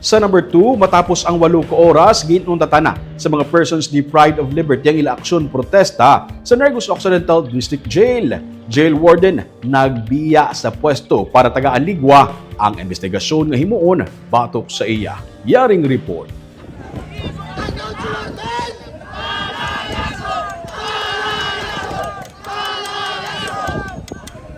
Sa number 2, matapos ang 8 ka oras, ginunta na sa mga persons deprived of liberty ang ila aksyon protesta sa Negros Occidental District Jail. Jail warden nagbiya sa pwesto para taga-aligwa ang investigasyon nga himuon batok sa iya. Yaring report.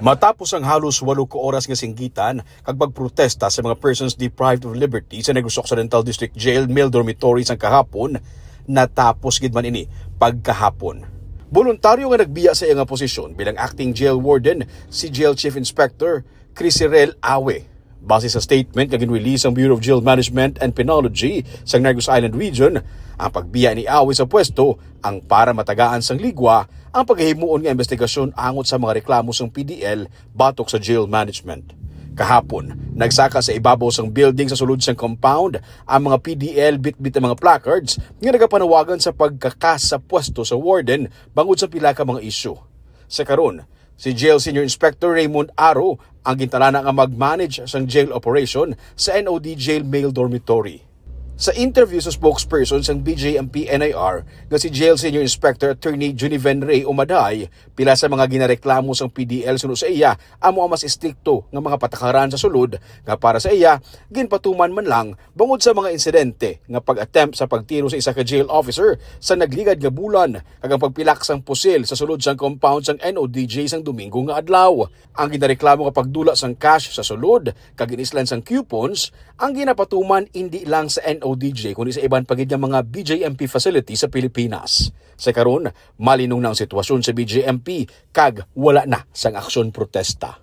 Matapos ang halos walo ka oras nga singgitan kag pagprotesta sa mga persons deprived of liberty sa Negros Occidental District Jail male dormitories ang kahapon, natapos gid man ini pagkahapon. Voluntaryo nga nagbiya sa iyang posisyon bilang acting jail warden si Jail Chief Inspector Crisirel Awe. Base sa statement nga ginrelease ang Bureau of Jail Management and Penology sa Negros Island Region, ang pagbiya ni Awe sa pwesto ang para matagaan sang ligwa ang paghihimuon nga investigasyon angot sa mga reklamo sang PDL batok sa jail management. Kahapon, nagsaka sa ibabaw sang building sa sulod sang compound ang mga PDL bitbit ang mga placards nga nagapanawagan sa pagkakas sa pwesto sa warden bangod sa pila ka mga isyu. Sa karon, si Jail Senior Inspector Raymond Aro ang gintalana nga mag-manage sang jail operation sa NOD Jail Male Dormitory. Sa interview sa spokesperson sang BJMP NIR nga si Jail Senior Inspector Attorney Juniven Ray Umaday, pila sa mga ginareklamo sang PDL suno sa iya amo ang mas istrikto nga mga patakaran sa sulod nga para sa iya ginpatuman man lang bangod sa mga insidente nga pag-attempt sa pagtiro sa isa ka jail officer sa nagligad nga bulan kag ang pagpilak sang pusil sa sulod sang compound sang NODJ sang Domingo nga adlaw. Ang ginareklamo nga pagdula sang cash sa sulod kag ginislan sang coupons ang ginapatuman hindi lang sa NODJ kundi sa iban pagid nga mga BJMP facility sa Pilipinas. Sa karon, malinong na ang sitwasyon sa BJMP kag wala na sang aksyon protesta.